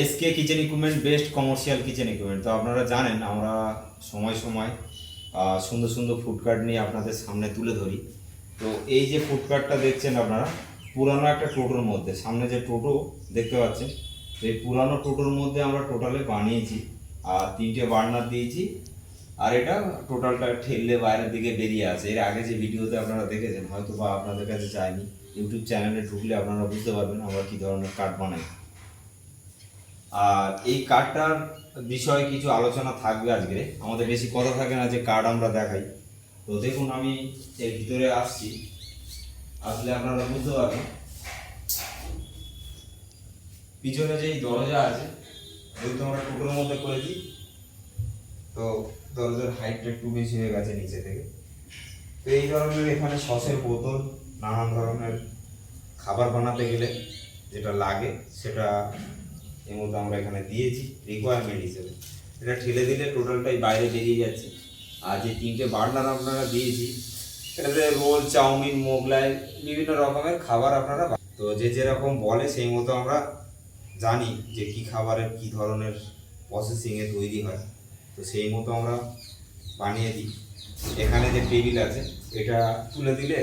SK kitchen equipment best commercial kitchen equipment তো আপনারা জানেন, আমরা সময় সময় সুন্দর সুন্দর ফুডকার্ট নিয়ে আপনাদের সামনে তুলে ধরি। তো এই যে ফুডকার্টটা দেখছেন আপনারা, পুরানো একটা টোটোর মধ্যে, সামনে যে টোটো দেখতে পাচ্ছেন, এই পুরানো টোটোর মধ্যে আমরা টোটালে বানিয়েছি, আর তিনটে বার্নার দিয়েছি, আর এটা টোটালটা ঠেললে বাইরের দিকে বেরিয়ে আসে। এর আগে যে ভিডিওতে আপনারা দেখেছেন হয়তো বা আপনাদের কাছে যায়নি ইউটিউব চ্যানেলে ঢুকলে আপনারা বুঝতে পারবেন আমরা কী ধরনের কার্ড বানাই। আর এই কার্ডটার বিষয়ে কিছু আলোচনা থাকবে আজকে। আমাদের বেশি কথা থাকে না যে কার্ড আমরা দেখাই। তো দেখুন, আমি এর ভিতরে আসছি। আসলে আপনারা বুঝতে পারবেন। পিছনে যেই দরজা আছে, যেহেতু আমরা টোটোর মধ্যে করেছি, তো দরজার হাইটটা একটু বেশি হয়ে গেছে নিচে থেকে। তো এই ধরনের এখানে সসের বোতল, নানান ধরনের খাবার বানাতে গেলে যেটা লাগে, সেটা এর মধ্যে আমরা এখানে দিয়েছি রিকোয়ারমেন্ট হিসেবে। এটা ঠেলে দিলে টোটালটাই বাইরে বেরিয়ে যাচ্ছে। আর যে তিনটে বার্নার আপনারা দিয়েছি এটাতে রোল, চাউমিন, মোগলাই, বিভিন্ন রকমের খাবার আপনারা তো যে যেরকম বলে, সেই মতো আমরা জানি যে কি খাবারের, কি ধরনের প্রসেসিংয়ে তৈরি হয়। তো সেই মতো আমরা বানিয়ে দিই। এখানে যে টেবিল আছে, এটা তুলে দিলে,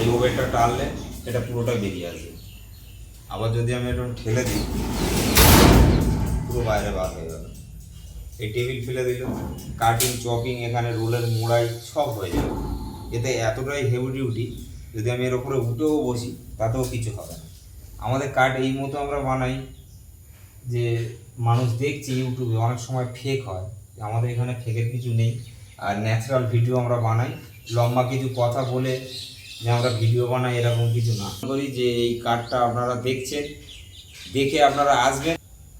এই ওভেনটা টানলে, এটা পুরোটা বেরিয়ে আসবে। আবার যদি আমি এটা ঠেলে দিই, পুরো বাইরে বার হয়ে গেল। এই টেবিল ফেলে দিল, কাটিং চপিং এখানে রোলের মোড়াই সব হয়ে যাবে এতে এতটাই হেভি ডিউটি যদি আমি এর উপরে উঠেও বসি, তাতেও কিছু হবে না। আমাদের কাঠ এই মতো আমরা বানাই যে মানুষ দেখছে ইউটিউবে, অনেক সময় ফেক হয়। আমাদের এখানে ফেকের কিছু নেই। আর ন্যাচারাল ভিডিও আমরা বানাই। লম্বা কিছু কথা বলে যে আমরা ভিডিও বানাই, এরকম কিছু না। করি যে, এই কার্ডটা আপনারা দেখছেন, দেখে আপনারা আসবেন।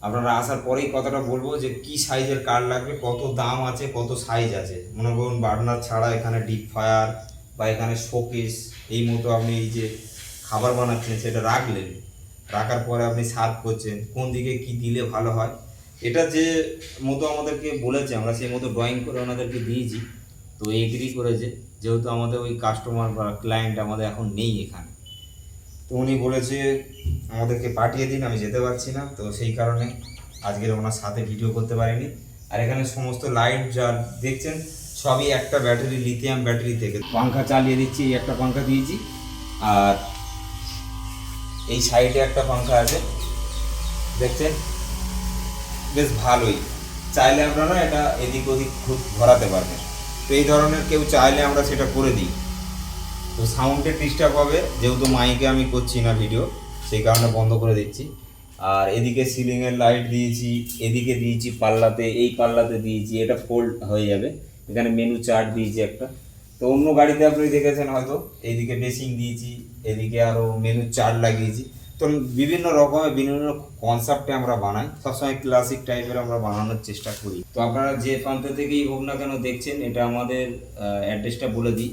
আপনারা আসার পরেই কথাটা বলব যে, কি সাইজের কার্ড লাগবে, কত দাম আছে, কত সাইজ আছে। মনে করুন বার্নার ছাড়া এখানে ডিপ ফায়ার বা এখানে শোকেস এই মতো আপনি এই যে খাবার বানাচ্ছেন, সেটা রাখলেন। রাখার পরে আপনি সার্ভ করছেন, কোন দিকে কি দিলে ভালো হয়। এটা যে মতো আমাদেরকে বলেছে, আমরা সেই মতো ড্রয়িং করে ওনাদেরকে দিয়েছি। তো এগ্রি করেছে যেহেতু আমাদের ওই কাস্টমার বা ক্লায়েন্ট আমাদের এখন নেই এখানে। তো উনি বলেছে, আমাদেরকে পাঠিয়ে দিন, আমি যেতে পারছি না। তো সেই কারণে আজকের ওনার সাথে ভিডিও করতে পারিনি। আর এখানে সমস্ত লাইট যা দেখছেন, সবই একটা ব্যাটারি লিথিয়াম ব্যাটারি থেকে। পাংখা চালিয়ে দিচ্ছি, এই একটা পাংখা দিয়েছি। আর এই সাইডে একটা পাংখা আছে। দেখছেন? বেশ ভালোই। চাইলে আপনারা এটা এদিক ওদিক খুব ঘোরাতে পারবেন। তো এই ধরনের কেউ চাইলে আমরা সেটা করে দিই। তো সাউন্ডের ডিস্টার্ব হবে, যেহেতু মাইকে আমি করছি না ভিডিও সেই কারণে বন্ধ করে দিচ্ছি। আর এদিকে সিলিংয়ের লাইট দিয়েছি, এদিকে দিয়েছি পাল্লাতে, এই পাল্লাতে দিয়েছি, এটা ফোল্ড হয়ে যাবে। এখানে মেনু চার্ট দিয়েছি একটা। তো অন্য গাড়িতে আপনি দেখেছেন হয়তো এইদিকে ড্রেসিং দিয়েছি, এদিকে আরও মেনু চার্ট লাগিয়েছি। তো বিভিন্ন রকমের, বিভিন্ন কনসেপ্টে আমরা বানাই। সবসময় ক্লাসিক টাইপের আমরা বানানোর চেষ্টা করি। তো আপনারা যে প্রান্ত থেকেই হোক না কেন দেখছেন, এটা আমাদের অ্যাড্রেসটা বলে দিই।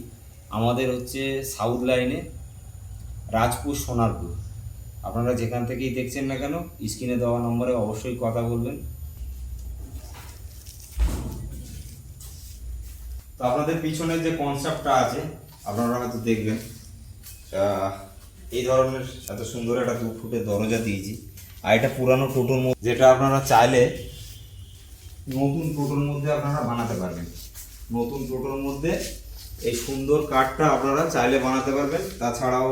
আমাদের হচ্ছে সাউথ লাইনে রাজপুর সোনারপুর। আপনারা যেখান থেকেই দেখছেন না কেন স্ক্রিনে দেওয়া নম্বরে অবশ্যই কথা বলবেন। তো আপনাদের পিছনে যে কনসেপ্টটা আছে, আপনারা হয়তো দেখবেন। এই ধরনের এত সুন্দর একটা দু ফুটের দরজা দিয়েছি। আর এটা পুরানো টোটোর মধ্যে যেটা আপনারা চাইলে নতুন টোটোর মধ্যে আপনারা বানাতে পারবেন। নতুন টোটোর মধ্যে এই সুন্দর কাঠটা আপনারা চাইলে বানাতে পারবেন। তাছাড়াও